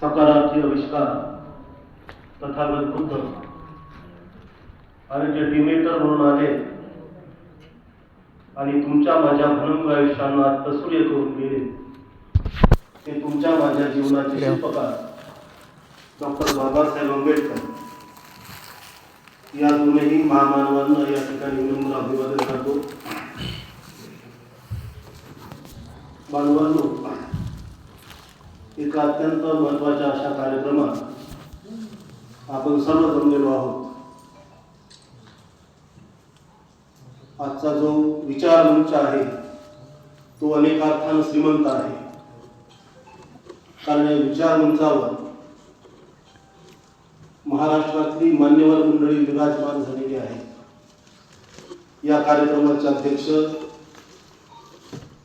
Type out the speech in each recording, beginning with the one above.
सकारार्थी आविष्कार तथागत बुद्ध आणि जे डिमेटर म्हणून आले. आणि तुमच्या माझ्या भनंग आयुष्यांना तसूर्य करून गेले. ते तुमच्या माझ्या जीवनाचे शिल्पकार डॉक्टर बाबासाहेब आंबेडकर. या दोनही महामानवांना या ठिकाणी विनम्र अभिवादन करतो. बांधवांनो एका अत्यंत महत्त्वाच्या अशा कार्यक्रमात आपण सर्व जमलेलो आहोत. आजचा जो विचार मंच आहे तो अनेक अर्थानं श्रीमंत आहे. कारण या विचार मंचावर महाराष्ट्रातली मान्यवर मंडळी विराजमान झालेली आहे या कार्यक्रमाचे अध्यक्ष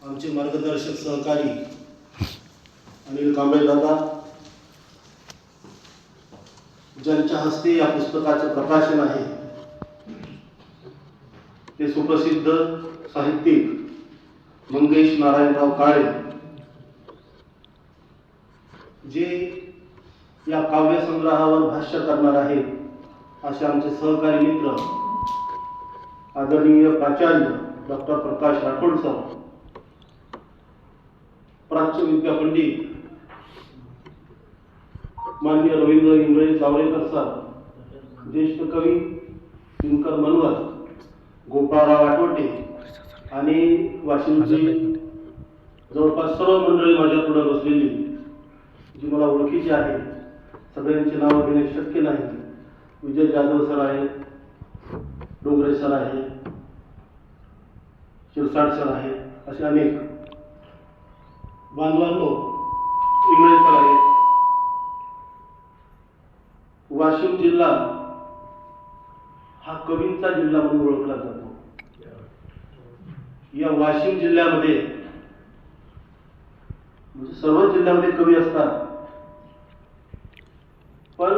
आमचे मार्गदर्शक सहकारी अनिल कांबळे दादा. ज्यांच्या हस्ते या पुस्तकाचे प्रकाशन आहे ते सुप्रसिद्ध साहित्यिक मंगेश नारायणराव काळे. जे या काव्यसंग्रहावर भाष्य करणार आहेत असे आमचे सहकारी मित्र आदरणीय प्राचार्य डॉक्टर प्रकाश राठोड सर प्राच्य विद्या पंडित मान्य रवींद्र इंद्रजी जावळेकर सर ज्येष्ठ कवी दिनकर मनवर गोपाळराव आठवटे आणि वाशिमची जवळपास सर्व मंडळी माझ्या पुढे बसलेली जी मला ओळखीची आहे सगळ्यांची नावं घेणे शक्य नाही. विजय जाधव सर आहे डोंगरे सर आहे शिरसाट सर आहे असे अनेक. बांधवांनो इंगळे सर आहेत. वाशिम जिल्हा हा कवींचा जिल्हा म्हणून ओळखला जातो. या वाशिम जिल्ह्यामध्ये म्हणजे सर्व जिल्ह्यामध्ये कवी असतात. पण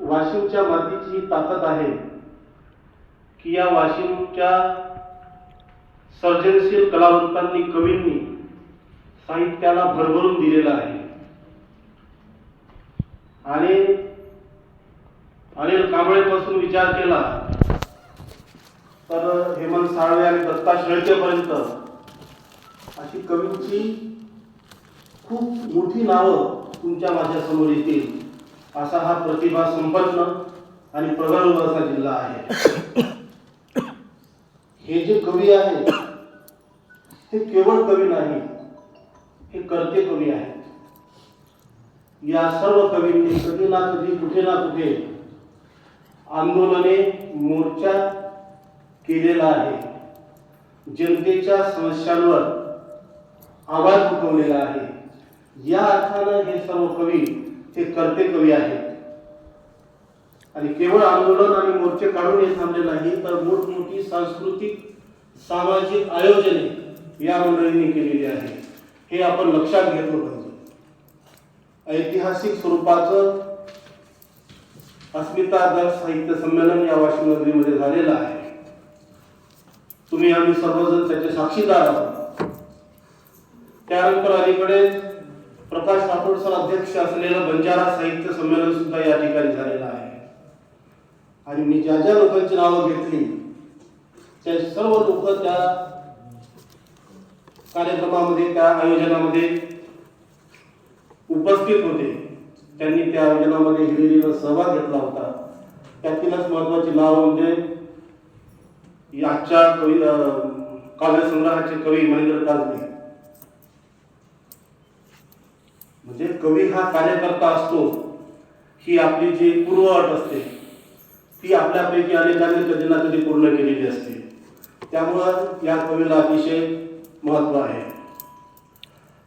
वाशिमच्या मातीची ही ताकद आहे की या वाशिमच्या सर्जनशील कलावंतांनी कवींनी साहित्याला भरभरून दिलेलं आहे. आणि अनिल कांबळेपासून विचार केला. तर हेमंत साळवे आणि दत्ता शेळकेपर्यंत अशी कवींची खूप मोठी नावं तुमच्या माझ्यासमोर येतील. असा हा प्रतिभा संपन्न आणि प्रगल्भ असा जिल्हा आहे. हे जे कवी आहेत हे केवळ कवी नाही हे करते कवी आहेत. या सर्व कवींनी कधी ना कधी कुठे ना कुठे आंदोलने मोर्चा केलेला आहे. जनतेच्या समस्यांवर आवाज उठवलेला आहे. या अर्थानं हे सर्व कवी हे करते कवी आहेत. आणि केवळ आंदोलन आणि मोर्चे काढून हे थांबले नाही तर मोठमोठी सांस्कृतिक सामाजिक आयोजने या मंडळींनी केलेली आहे हे आपण लक्षात घेतलं पाहिजे. ऐतिहासिक स्वरूपाचं अस्मिता दर साहित्य संमेलन या वाशिम नगरीमध्ये झालेलं आहे. तुम्ही आम्ही सर्वजण त्याचे साक्षीदार आहोत. त्यानंतर अलीकडे प्रकाश राठोड सर अध्यक्ष असलेलं बंजारा साहित्य संमेलन सुद्धा या ठिकाणी झालेलं आहे. आणि मी ज्या ज्या लोकांची नावं घेतली त्या सर्व लोक त्या कार्यक्रमामध्ये त्या आयोजनामध्ये उपस्थित होते. त्यांनी त्या आयोजनामध्ये हिरिरीनं सहभाग घेतला होता. त्यातीलच महत्वाची नाव म्हणजे आजच्या कवी काव्यसंग्रहाचे कवी महेंद्र काजले म्हणजे कवी हा कार्यकर्ता असतो ही आपली जी पूर्वअट असते ती आपल्यापैकी अनेकांनी कधी ना कधी पूर्ण केलेली असते. त्यामुळं या कवीला अतिशय महत्त्व आहे.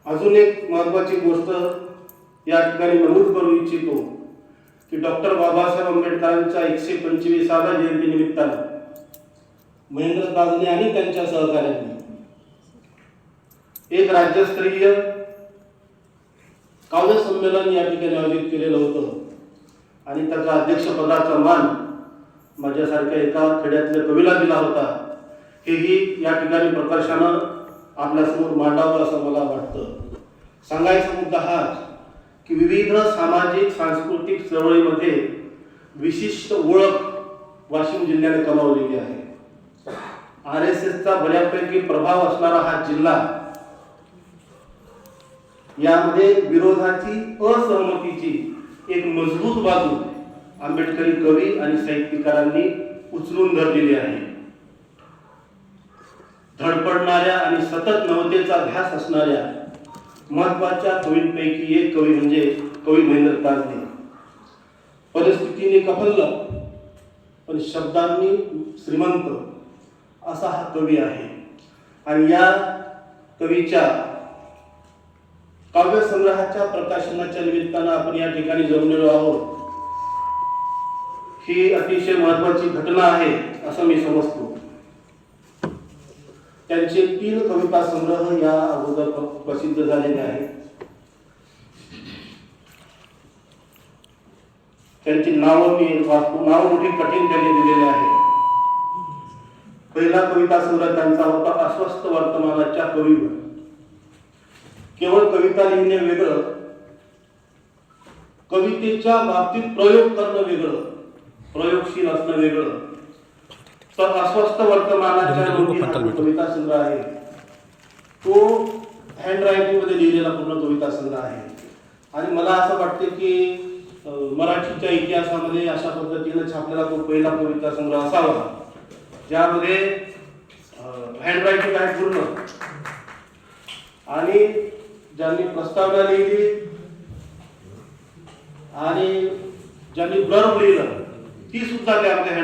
अजून एक महत्वाची गोष्ट या ठिकाणी नमूद करू इच्छितो की डॉक्टर बाबासाहेब आंबेडकरांच्या एकशे पंचवीसाव्या जयंतीनिमित्तानं महेंद्र काजने आणि त्यांच्या सहकार्यांनी एक राज्यस्तरीय काव्य संमेलन या ठिकाणी आयोजित केलेलं होतं. आणि त्याचा अध्यक्षपदाचा मान माझ्यासारख्या एका खेड्यातल्या कवीला दिला होता. हेही या ठिकाणी प्रकर्षानं आपल्यासमोर मांडावं असं मला वाटतं. सांगायचा मुद्दा हाच की विविध सामाजिक सांस्कृतिक चळवळीमध्ये विशिष्ट ओळख वाशिम जिल्ह्याने कमावलेली आहे. आर एस एसचा बऱ्यापैकी प्रभाव असणारा हा जिल्हा यामध्ये विरोधाची असहमतीची एक मजबूत बाजू आंबेडकरी कवी आणि साहित्यकारांनी उचलून धरलेली आहे. धडपडणाऱ्या आणि सतत नवतेचा ध्यास असणाऱ्या महत्त्वाच्या कवींपैकी एक कवी म्हणजे कवी महेंद्र ताजने परिस्थितीने कफल्ल पण शब्दांनी श्रीमंत असा हा कवी आहे. आणि या कवीच्या काव्यसंग्रहाच्या प्रकाशनाच्या निमित्तानं आपण या ठिकाणी जमलेलो आहोत. ही अतिशय महत्वाची घटना आहे असं मी समजतो. त्यांचे तीन कविता संग्रह या अगोदर प्रसिद्ध झालेले आहेत. त्यांची नावं मी वाचतो. नाव मोठी कठीण त्यांनी दिलेले आहे. पहिला कविता संग्रह त्यांचा होता अस्वस्थ वर्तमानाच्या कवीवर. केवळ कविता लिहिणे वेगळं कवितेच्या बाबतीत प्रयोग करणं वेगळं प्रयोगशील असणं वेगळं. तर अस्वस्थ वर्तमानाच्या कविता संग्रह आहे. तो हँड रायटिंगमध्ये लिहिलेला पूर्ण कविता संग्रह आहे. आणि मला असं वाटते की मराठीच्या इतिहासामध्ये अशा पद्धतीनं छापलेला तो पहिला कविता संग्रह असावा. ज्यामध्ये हँड रायटिंग आहे पूर्ण. आणि ज्यांनी प्रस्तावना लिहिली आणि ज्यांनी ब्लर्ब लिहिलं ती सुद्धा त्यामध्ये